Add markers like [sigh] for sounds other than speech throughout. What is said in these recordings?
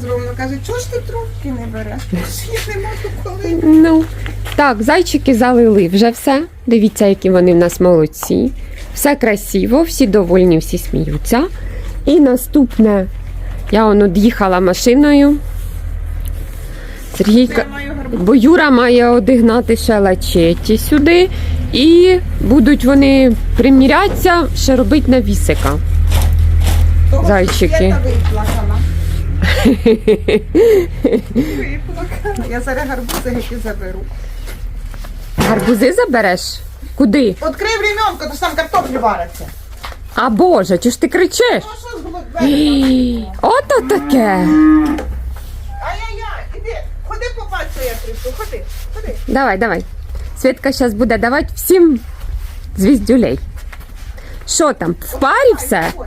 Зроблено каже, чого ж ти трубки не береш? Я не можу коли. Ну, так, зайчики залили вже все. Дивіться, які вони в нас молодці. Все красиво, всі довольні, всі сміються. І наступне, я он од'їхала машиною. Сергійка, бо Юра має одігнати ще лачеті сюди. І будуть вони примірятися, ще робити на вісика. Зайчики. Виплакала. Я зараз гарбузи які заберу. Гарбузи забереш? Куди? Открий временку, то ж там картоплі вариться. А Боже, чого ж ти кричиш? Ну що з голубем? Ото таке. Ай-яй-яй, іди, ходи побачу, я прийду, ходи, ходи. Давай, давай. Свідка зараз буде давати всім звіздюлей. Що там, в парі все? Ходь,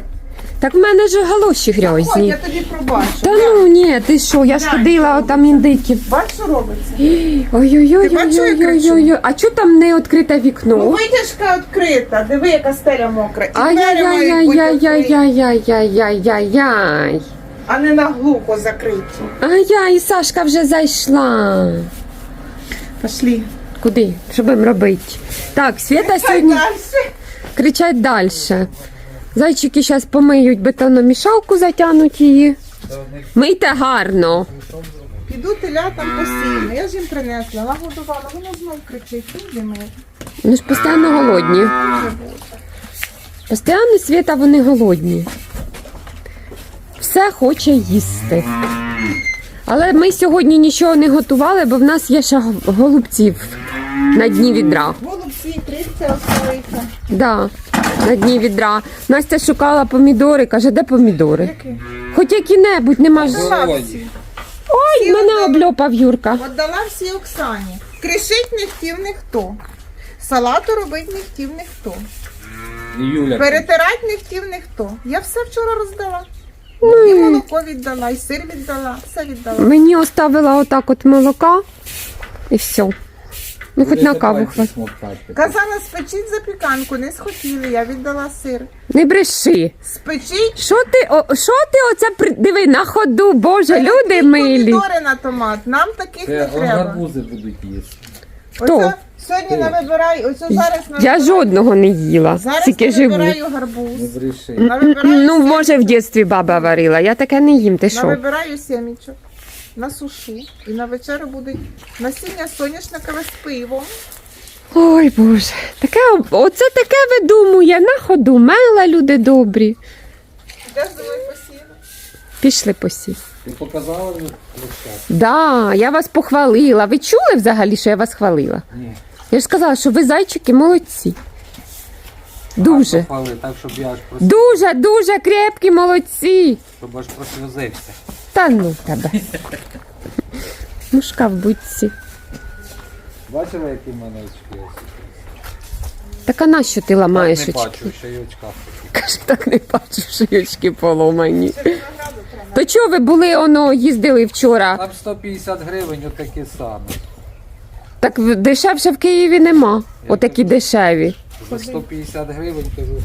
Так в мене ж галоші ходь, я тобі пробачу. Та ну ні, ти що, я ж ходила, що там індиків. Бач, що робиться? Ой-ой-ой-ой-ой-ой. А чого там не відкрите Ну, вікно? витяжка відкрита, диви, яка стеля мокра. І двері мають бути відкриті, Ай-яй-яй-яй-яй-яй-яй-яй-яй. а не на глухо закриті. Ай-яй, Сашка вже зайшла. Пошли. Куди? Що будемо робити? Так, Свята сьогодні Дальше. кричать далі. Зайчики зараз помиють бетономішалку, затягнуть її. Мийте гарно. Піду телятам постійно. Я ж їм принесла, нагодувала, воно знов кричить. Іди ми. Вони ж постійно голодні. Постійно світа вони голодні. Все хоче їсти. Але ми сьогодні нічого не готували, бо в нас є ще голубців на дні відра. Голубці, криця осталися. Да, на дні відра. Настя шукала помідори, каже, де помідори? Які? Хоч які-небудь, нема ж. Отдала всі. Ой, мене обльопав Юрка. Отдала всі Оксані. Кришить не хотів ніхто. Салату робить не хотів ніхто. Юля. Перетирати не хотів ніхто. Я все вчора роздала. Ну, І молоко віддала, і сир віддала, все віддала. Мені оставила отак от молока і все. Ну, хоч на каву хватить. Казала, спечіть запіканку, не схотіли, я віддала сир. Не бреши. Спечіть Що ти, о, що ти оце при... диви на ходу, Боже, люди милі. помідори на томат. Нам таких не Це треба. гарбузи будуть їсти. Хто? Оце сьогодні не вибирай, ось зараз на Я жодного не їла, зараз тільки не живу. вибираю гарбуз. Не бреши. Навибираю, Ну, може, в дитинстві баба варила, я таке не їм, ти що? навибираю сімічок, насушу. І на вечерю буде насіння соняшникове з пивом. Ой, Боже, таке, оце таке видумує, на ходу, мела люди добрі. Де ж думаю посіяно? Пішли посі. Ти показала вже площадку? Да, я вас похвалила. Ви чули взагалі, що я вас хвалила? Ні. Я ж сказала, що ви зайчики молодці. Дуже. Похвали, так, щоб я аж прос... Дуже, дуже крепкі молодці. щоб аж прослюзився. Та ну тебе. Мушка в будці. Бачила, які в мене очки? Так а нащо ти ламаєш не очки? бачу, ще й очка. Каже, так не бачу, що й очки поломані. То чого ви були, оно, їздили вчора? Там 150 гривень отакі самі. Так в- дешевше в Києві нема. Отакі дешеві. За 150 гривень кажу.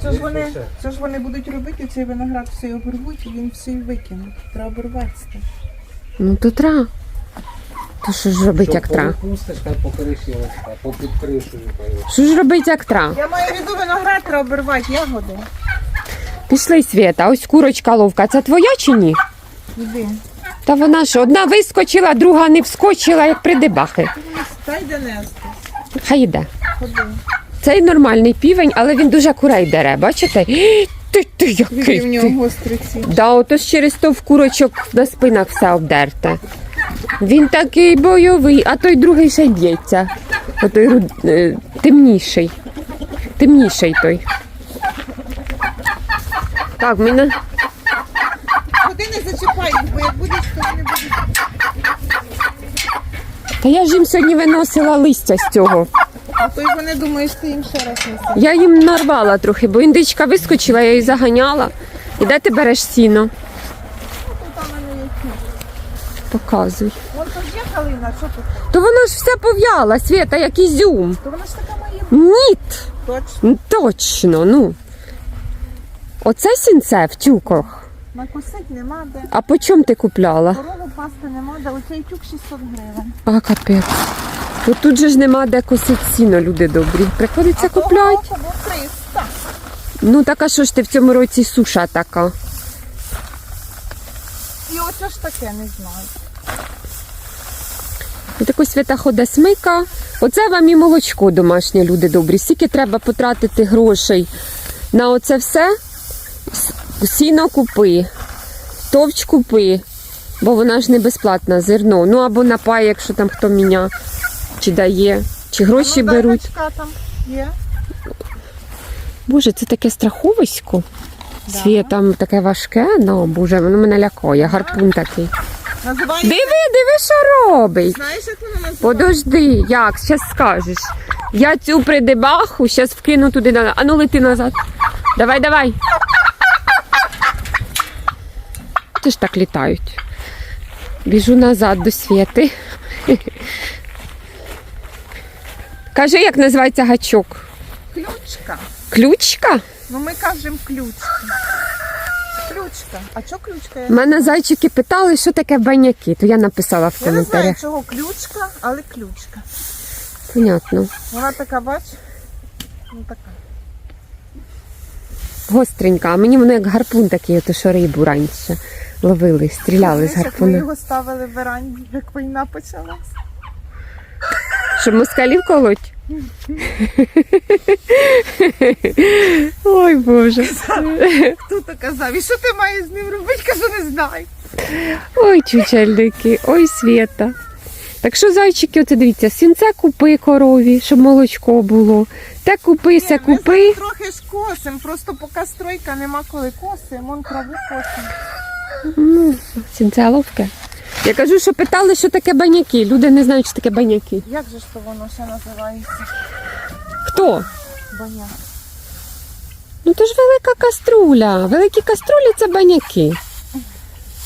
Що ж вони, що ж вони будуть робити, цей виноград все й обірвуть, і він все викинуть. Треба обірвати. Ну то тра. То що ж робить як тра? Пустиш, хай покришилочка, попід кришею. Що ж робить як тра? Я маю в виду виноград треба обірвати, ягоди. Пішли, Свєта, ось курочка ловка. Це твоя чи ні? Іди. Та вона ж одна вискочила, друга не вскочила, як придебахи. Та йде нести. Хай йде. Ходи. Цей нормальний півень, але він дуже курей дере. Бачите? Ти, ти Які в нього ти. Да, ото ж через то в курочок на спинах все обдерте. Він такий бойовий, а той другий ще й б'ється. Отой руд... е, темніший. Темніший той. Так, мене. Ходи не зачіпай їх, бо як будеш, то вони будуть. Та я ж їм сьогодні виносила листя з цього. А то й вони думають, ти їм ще раз несе. Я їм нарвала трохи, бо індичка вискочила, я її заганяла. І де ти береш сіно? Там. Показуй. Вон то ж є калина, що тут? То воно ж все пов'яла, Свята, як ізюм. То вона ж така має бути. Ні, Точно. ну, точно, ну. Оце сінце в тюках. Накусить нема де. А по чому ти купляла? Корову пасти нема де. Оцей тюк 600 гривень. А капець. Ну тут же ж нема де косить сіно, люди добрі. Приходиться купляти. року був 300. Ну так а що ж ти в цьому році суша така? І оце ж таке, не знаю. Таку свята хода смика. Оце вам і молочко домашнє, люди добрі. Скільки треба потратити грошей на оце все? Сіно купи, товч купи, бо вона ж не безплатна зерно. Ну або на пай, якщо там хто міня чи дає, чи гроші ну, беруть. там є. Боже, це таке страховисько. Да. Світ там таке важке, ну боже, воно мене лякає, гарпун такий. Називається, Диви, диви, що робить. знаєш, як вона називається? Подожди, як? Щас скажеш. Я цю придебаху, щас вкину туди на. Ану лети назад. Давай, давай. Ти ж так літають. Біжу назад до світи. Кажи, як називається гачок? Ключка. Ключка? Ну ми кажемо ключка. Ключка. А що ключка? Я, Мене зайчики питали, що таке баняки, то я написала в я не знаю, коментарях. чого ключка, але ключка. Понятно. Вона така, бач? Ну така. Гостренька, а мені воно як гарпун такий, ото що рибу раніше ловили, стріляли з Знаєш, як ми гарпуна. його ставили в веранді, як війна почалась. Щоб москалів колоть? Ой Боже. Хто то казав? І що ти маєш з ним робити? Кажу, не знаю. Ой, чучельники, ой, Свєта. Так що, зайчики, оце дивіться, сінце купи корові, щоб молочко було. Те купи, се Ні, купи. зараз трохи ж косим, просто поки стройка нема коли косим, вон траву косим. Ну, сінце ловке. Я кажу, що питали, що таке баняки. Люди не знають, що таке баняки. Як же ж то воно ще називається? Хто? Баня. Ну то ж велика каструля. Великі каструлі це баняки.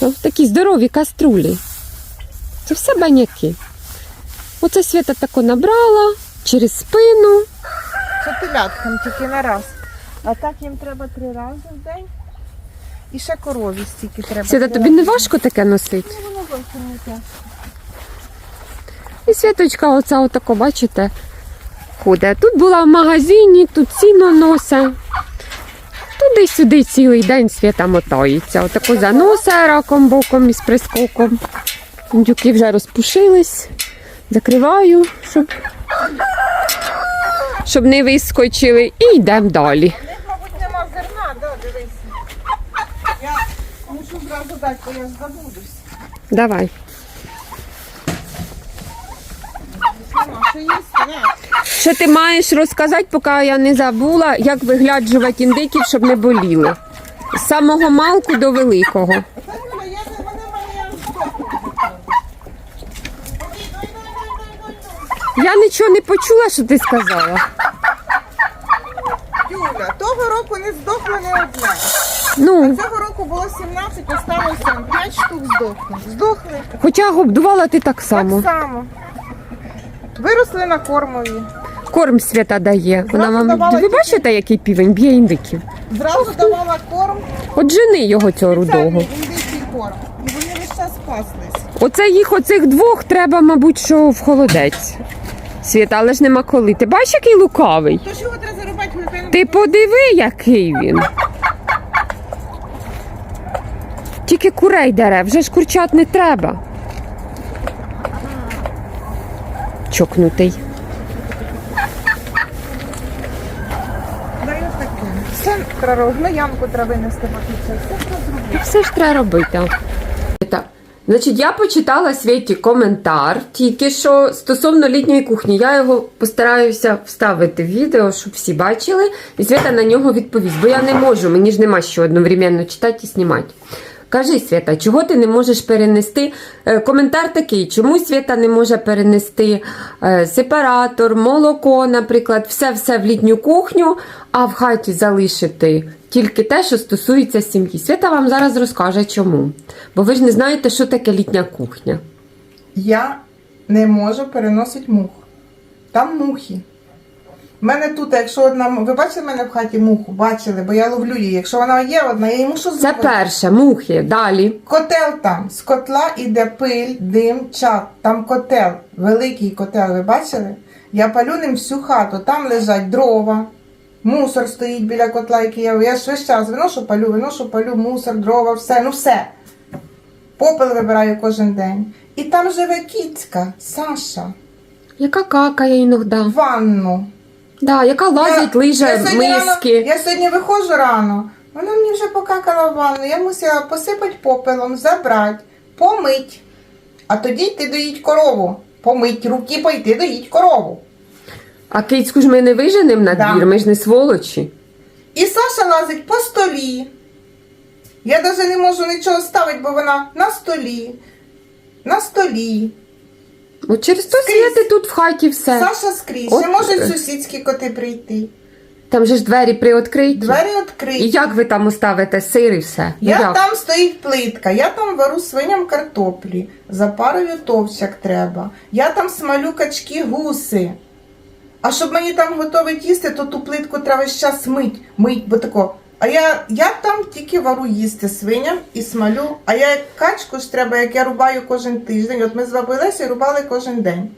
Ось такі здорові каструлі. Це все баняки. Оце Свята тако набрала через спину. Це теляткам тільки на раз. А так їм треба три рази в день. І ще корові стільки треба. Свята, тобі не важко таке носити? Ну, воно зовсім не тяжко. І Святочка, оця отако, бачите, ходить. Тут була в магазині, тут сіно носе. Туди-сюди цілий день свята мотається. Отако заносе раком боком із прискоком. Індюки вже розпушились. Закриваю, щоб, щоб не вискочили. І йдемо далі. В них, мабуть, нема зерна, да, дивись. Я зразу бо я забудусь. Давай. Що ти маєш розказати, поки я не забула, як вигляджувати індиків, щоб не боліли. З самого малку до великого. Я нічого не почула, що ти сказала. Юля, того року не здохло не одне. Ну, Цього року було 17, осталося 5 штук здохли. Здохли хоча годувала ти так само. так само. Виросли на кормові. Корм свята дає. Вона Зразу вам. давала Ви тільки- бачите, який півень б'є індиків? Зразу давала корм, От жени його цього рудого. спеціальний корм. І вони весь час паслись. Оце їх оцих двох треба, мабуть, що в холодець. Свята, але ж нема коли. Ти бачиш, який лукавий? Тож його треба зарубати, напевно. Ти подиви, який він. Тільки курей дере, вже ж курчат не треба. Чокнутий. Все треба робити. На ямку треба винести. Все. Все ж треба робити. Так. Значить, я почитала Світі коментар тільки що стосовно літньої кухні. Я його постараюся вставити в відео, щоб всі бачили, і Свята на нього відповість. Бо я не можу, мені ж нема що одновременно читати і знімати. Кажи, Свята, чого ти не можеш перенести? Е, Коментар такий, чому Свята не може перенести е, сепаратор, молоко, наприклад, все-все в літню кухню, а в хаті залишити тільки те, що стосується сім'ї. Свята вам зараз розкаже чому. Бо ви ж не знаєте, що таке літня кухня. Я не можу переносити мух. Там мухи. У мене тут, якщо одна. Ви бачили в мене в хаті муху? Бачили, бо я ловлю її. Якщо вона є одна, я її мушу Це зробити. перше, мухи. Далі. Котел там. З котла іде пиль, дим, чад. Там котел. Великий котел, ви бачили? Я палю ним всю хату. Там лежать дрова. Мусор стоїть біля котла, який я. Я ж весь час виношу, палю, виношу, палю, мусор, дрова, все, ну все. Попел вибираю кожен день. І там живе кіцька, Саша, Яка какає іноді. ванну. Да, яка лазить, лиже сьогодні рано- я сьогодні виходжу рано. Вона мені вже покакала в ванну. Я мусила посипати попелом, забрати, помить. А тоді йти доїть корову. Помить руки, пойти доїть корову. А кицьку ж ми не виженемо на Да. двір, ми ж не сволочі. І Саша лазить по столі. Я навіть не можу нічого ставити, бо вона на столі. На столі. От через то Скрізь. світи тут в хаті все. Саша скрізь. От, Ще можуть е. сусідські коти прийти. Там же ж двері приоткриті. Двері І відкриті. як ви там уставите сир і все? Ну, Я як? там стоїть плитка, я там вару свиням картоплі, запарую товщ, як треба. Я там смалю качки гуси. А щоб мені там готовить їсти, то ту плитку треба весь час мить, мить, бо тако. А я, я там тільки вару їсти свиням і смалю. А я як качку ж треба, як я рубаю кожен тиждень. От ми з бабою Лесею рубали кожен день.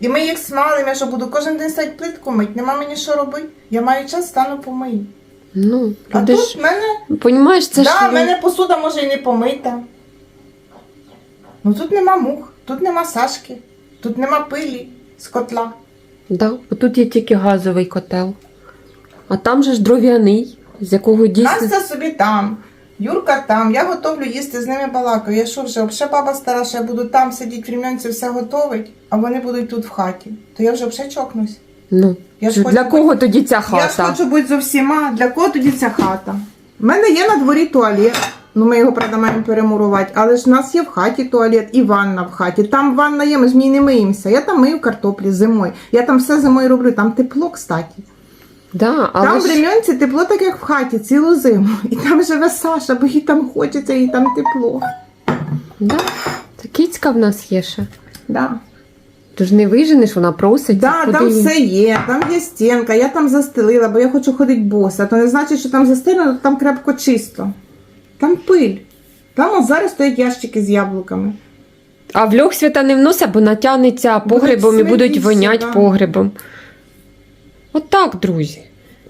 І ми їх смалимо, я що буду кожен день стати плитку мить. Нема мені що робити. Я маю час, стану помию. Ну, А тут ж, мене понімаєш, це да, ж... в мене посуда може і не помита. Ну тут нема мух, тут нема Сашки, тут нема пилі з котла. Да, тут є тільки газовий котел. А там же ж дров'яний, з якого дійсно... Настя собі там, Юрка там, я готовлю їсти з ними балакаю. Я що вже, взагалі баба стара, що я буду там сидіти в рівнянці, все готовить, а вони будуть тут в хаті. То я вже взагалі чокнусь. Ну, Я ж для хочу кого тоді ця хата? Я ж хочу бути зо всіма. Для кого тоді ця хата? У мене є на дворі туалет. Ну, ми його, правда, маємо перемурувати. Але ж в нас є в хаті туалет і ванна в хаті. Там ванна є, ми ж в ній не миємося. Я там мию картоплі зимою. Я там все зимою роблю. Там тепло, кстати. Да, але там в ж... Рем'янці тепло, так як в хаті, цілу зиму. І там живе Саша, бо їй там хочеться, і там тепло. Да. Та кицька в нас є ще. Да. Тож не виженеш, вона просить. Да, куди там їй? все є, там є стінка, я там застелила, бо я хочу ходити боса. То не значить, що там застелено, там крепко чисто. Там пиль. Там от зараз стоять ящики з яблуками. А в льох свята не вносить, бо натягнеться погребом і будуть все, воняти да. погребом. От так, друзі.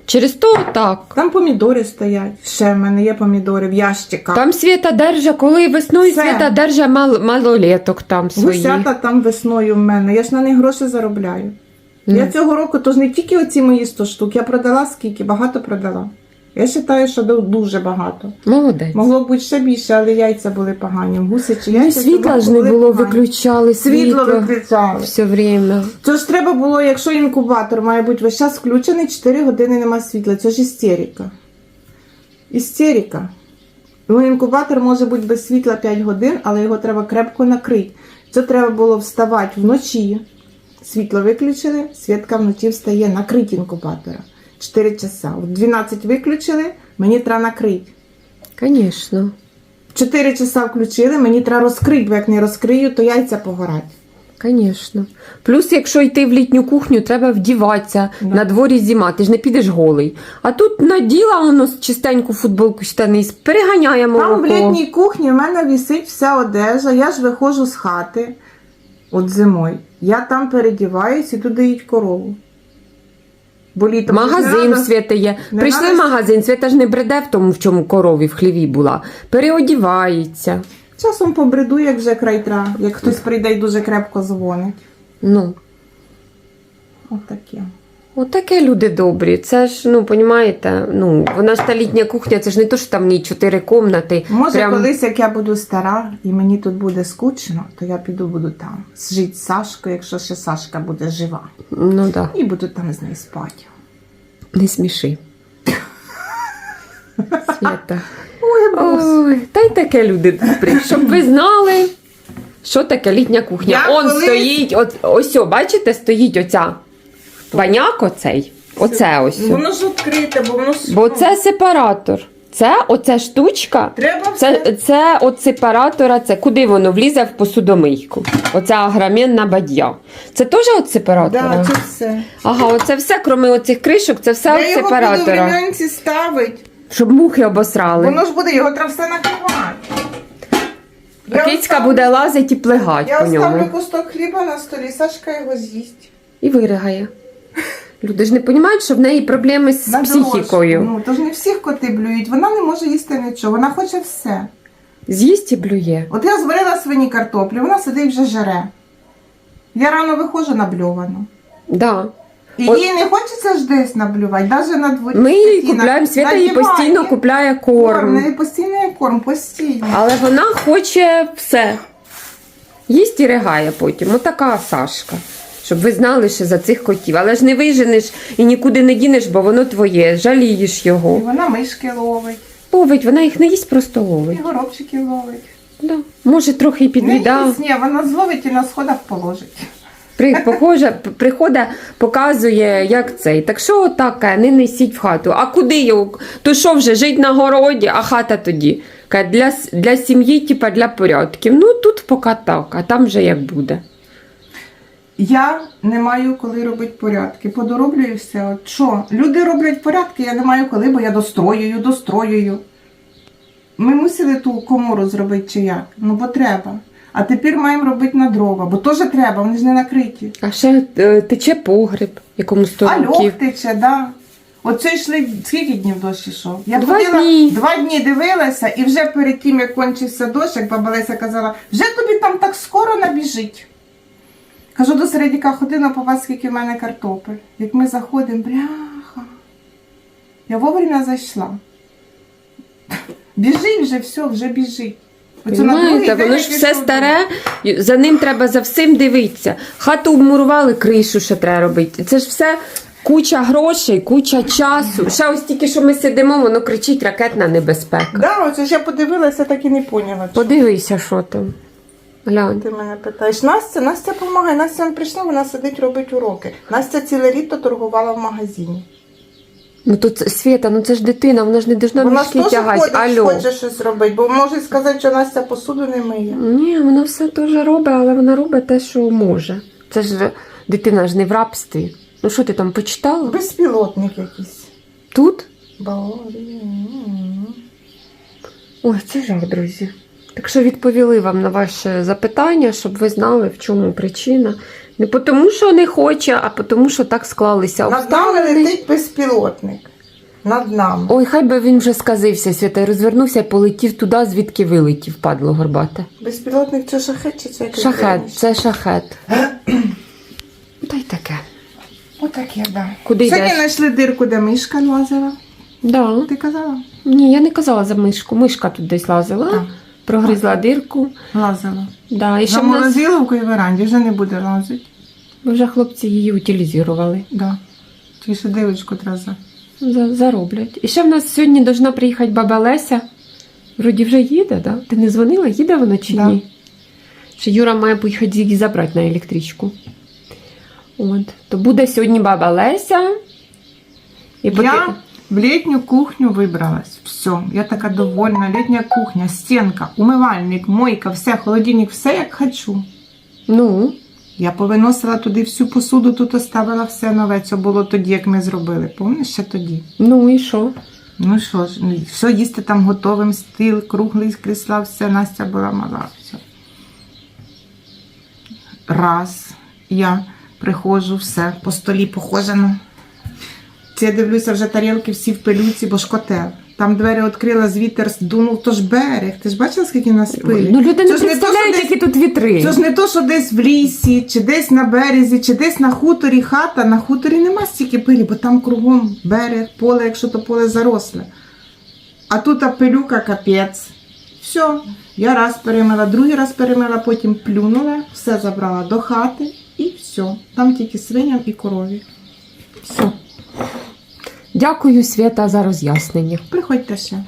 Через то отак. Там помідори стоять. Ще в мене є помідори в ящиках. Там свята держа, коли весною Все. свята держа мал, малолеток там свої. Гусята там весною в мене. Я ж на них гроші заробляю. Ну. Я цього року тож не тільки оці мої 100 штук, я продала скільки, багато продала. Я вважаю, що дуже багато. Молодець. Могло б бути ще більше, але яйця були погані. Гусячі Ну, яйця. світла ж не було, погані. виключали Світло світло виключали. все время. Це ж треба було, якщо інкубатор має бути весь час включений, 4 години нема світла. Це ж істерика. Істерика. Ну, інкубатор може бути без світла 5 годин, але його треба крепко накрити. Це треба було вставати вночі. Світло виключили, світка вночі встає, накрить інкубатора. 4 часа. В 12 виключили, мені треба накрити. Звісно. 4 часа включили, мені треба розкрити, бо як не розкрию, то яйця погорять. Звісно. Плюс, якщо йти в літню кухню, треба вдіватися. Да. На дворі зима, ти ж не підеш голий. А тут наділа воно чистеньку футболку штани, переганяє молоко. Там в літній кухні в мене висить вся одежа, я ж виходжу з хати от зимою. Я там передіваюсь і туди їдь корову. Бо літом Магазин в Свята є. не Прийшли в магазин, Свята ж не бреде в тому, в чому корові в хліві була. Переодівається. Часом побреду, як вже край тра, як хтось прийде і дуже крепко дзвонить. Ну, От таке. Отаке люди добрі. Це ж, ну, понімаєте, ну, вона ж та літня кухня, це ж не то, що там в ній чотири комнати. Може, Прям- колись, як я буду стара і мені тут буде скучно, то я піду буду там. Жити з Сашкою, якщо ще Сашка буде жива. Ну так, да. І буду там з нею спати. не сміши. Свята. Ой. Ой, та й таке люди добрі. Щоб ви знали, що таке літня кухня. Я Он колись- стоїть, от, ось, о, бачите, стоїть оця баняк оцей. Оце ось. Воно ж відкрите, бо воно. Бо ну, це сепаратор. Це оця штучка. Треба все. Це, це от сепаратора, це куди воно влізе в посудомийку. Оця агроменна бадья. Це теж от сепаратора? Да, це все. Ага, оце все, крім оцих кришок, це все Я от його буду в сепаратора. ставити. Щоб мухи обосрали. Воно ж буде, його треба все накривати. А кицька оставлю- буде лазити і плигати Я по ньому. оставлю кусок хліба на столі, Сашка його з'їсть. І виригає. Люди ж не розуміють, що в неї проблеми з На психікою. дорожку. Ну, тож не всіх коти блюють. Вона не може їсти нічого, вона хоче все. З'їсть і блює. От я зварила свині картоплі, вона сидить вже жаре. Я рано виходжу набльовану. Да. І От- їй не хочеться ж десь наблювати, навіть на дворі. Ми їй Такі на- купляємо, Свята їй надіває постійно купляє корм. корм. постійно є корм, постійно. Але вона хоче все. Їсть і ригає потім. Отака Сашка. Щоб ви знали, що за цих котів. Але ж не виженеш і нікуди не дінеш, бо воно твоє. Жалієш І його. вона мишки ловить, Ловить, вона їх не їсть, просто і ловить. горобчиків ловить. Да. Може, трохи й Не під'їдав. їсть, ні, вона зловить і на сходах положить. При, [laughs] похоже, п- приходить, показує, як цей. Так що отаке, не несіть в хату. А куди його? То що вже жить на городі, а хата тоді? Каже, Для, с- для сім'ї, типа для порядків. Ну тут поки так, а там вже як буде. Я не маю коли робити порядки. Подороблюю все. От що? Люди роблять порядки, я не маю коли, бо я достроюю, достроюю. Ми мусили ту комору зробити чи як? Ну, бо треба. А тепер маємо робити на дрова, бо теж треба, вони ж не накриті. А ще е, тече погреб, якому 100 А років. льох тече, да. Оце йшли скільки днів дощ ішов? Я Два ходила, дні. два дні дивилася, і вже перед тим, як кончився дощ, як баба Леся казала, вже тобі там так скоро набіжить. Кажу до середняка, ходи на вас, скільки в мене картопель. Як ми заходимо, бляха. Я вовремя зайшла. Біжить вже, все, вже біжить. Понимаєте, воно ж все старе, за ним треба за всім дивитися. Хату обмурували, кришу ще треба робити. Це ж все куча грошей, куча часу. Ще ось тільки що ми сидимо, воно кричить ракетна небезпека. Да, оце ж я подивилася, так і не поняла. Подивися, що там. Глянь. Ти мене питаєш, Настя, Настя допомагає. Настя не прийшла, вона сидить, робить уроки. Настя ціле літо торгувала в магазині. Ну це Свята, ну це ж дитина, вона ж не должна вона мішки тягати. Алло. хоче щось робити, бо може сказати, що Настя посуду не миє. Ні, вона все теж робить, але вона робить те, що може. Це ж дитина ж не в рабстві. Ну що ти там почитала? Безпілотник якийсь. Тут? Ой, це жах, друзі. Так що відповіли вам на ваше запитання, щоб ви знали, в чому причина. Не тому, що не хоче, а тому, що так склалися Над нами летить безпілотник. Над нами. Ой, хай би він вже сказився, свята, розвернувся і полетів туди, звідки вилетів, падло горбате. Безпілотник це шахет чи це якийсь Шахет, це шахет. [clears throat] Та й таке. Отаке, да. Куди Сьогодні йдеш? знайшли дирку, де мишка лазила. Да. Ти казала? Ні, я не казала за мишку. Мишка тут десь лазила, Так. Прогризла дирку. Лазила. Да, і ще в нас морозиловкою в веранді вже не буде лазити. вже хлопці її утилізували. Да. Тільки ще дивочку треба за. За- Зароблять. І ще в нас сьогодні должна приїхати баба Леся. Вроді вже їде, да? Ти не дзвонила? Їде вона чи Да. ні? Що Юра має поїхати її забрати на електричку. От. То буде сьогодні баба Леся. І поки- Я в літню кухню вибралась. Все, я така довольна. Літня кухня, стінка, умивальник, мойка, все, холодильник, все як хочу. Ну, Я повиносила туди всю посуду, тут оставила все нове. Це було тоді, як ми зробили. Пам'ятаєш ще тоді? ну і що? Ну що ж, все їсти там готовим, стіл, круглий крісла, все, Настя була мала. Все. Раз, я приходжу, все, по столі похожено. Це я дивлюся, вже тарілки всі в пилюці, бо ж котел. Там двері відкрила, звітер здунув, то ж берег. Ти ж бачила, скільки нас пилі? Ну люди не представляють, десь- які тут вітри. це ж не то, що десь в лісі, чи десь на березі, чи десь на хуторі хата. На хуторі нема стільки пилі, бо там кругом берег, поле, якщо то поле заросле. А тут а пилюка капець. Все. Я раз перемила, другий раз перемила, потім плюнула, все забрала до хати і все. Там тільки свиням і корові. Все. Дякую, Свята, за роз'яснення. Приходьте ще.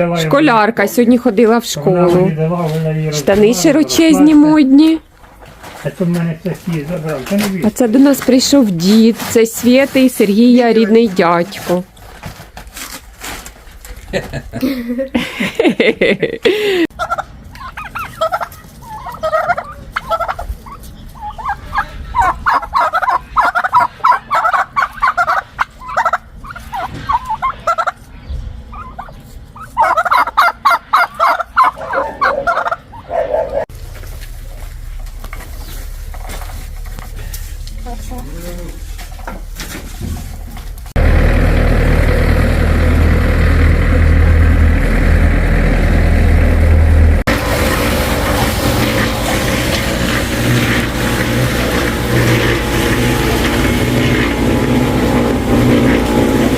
Школярка сьогодні ходила в Школу. Штани широчезні модні. А це до нас прийшов дід, це Свєта і Сергія рідний дядько. [laughs] [laughs]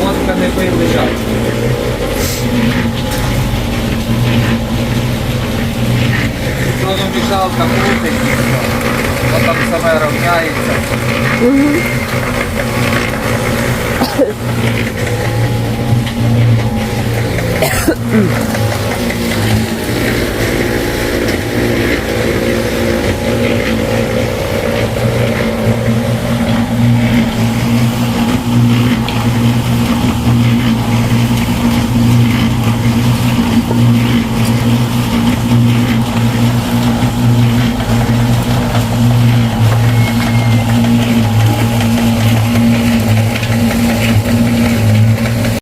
Мозка не пий лежать. Воно мішалка крутить, потім саме равняється. [coughs] [coughs]